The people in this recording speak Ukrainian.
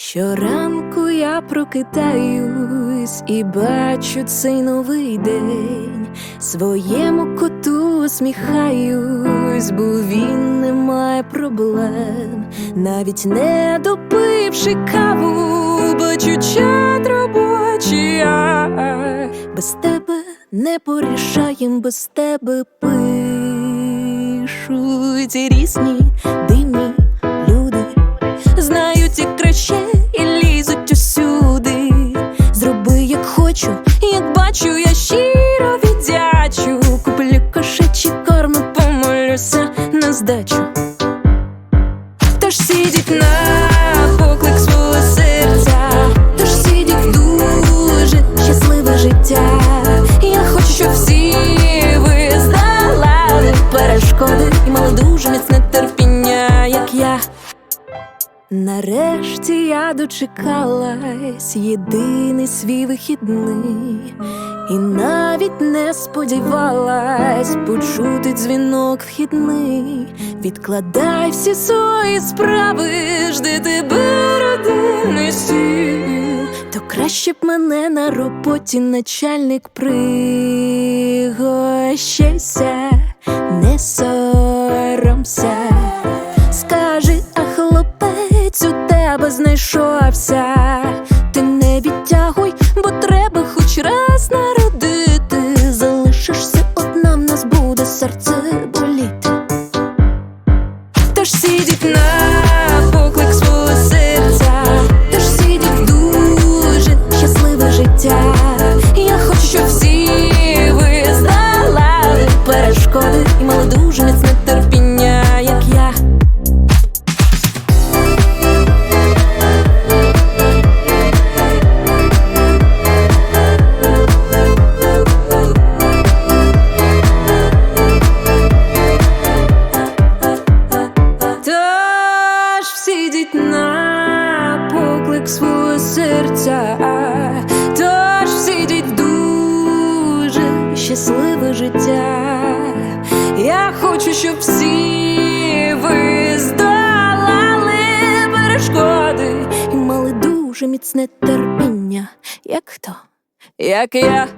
Щоранку я прокидаюсь і бачу цей новий день. Своєму коту усміхаюсь, бо він не має проблем. Навіть не допивши каву, бачу чат робочий. Без тебе не порішаєм, без тебе пишуть різні дивні хочу, як бачу, я щиро віддячу. Куплю кошачі корм помолюся на здачу. Тож сидіть на Нарешті я дочекалась єдиний свій вихідний, і навіть не сподівалась почути дзвінок вхідний. Відкладай всі свої справи, жди тебе родинний сіл. То краще б мене на роботі начальник пригощайся, не соромся. Серце боліти. Тож сидіть на серця, тож сидіть дуже щасливе життя. Я хочу, щоб всі ви здолали перешкоди і мали дуже міцне терпіння, як хто, як я.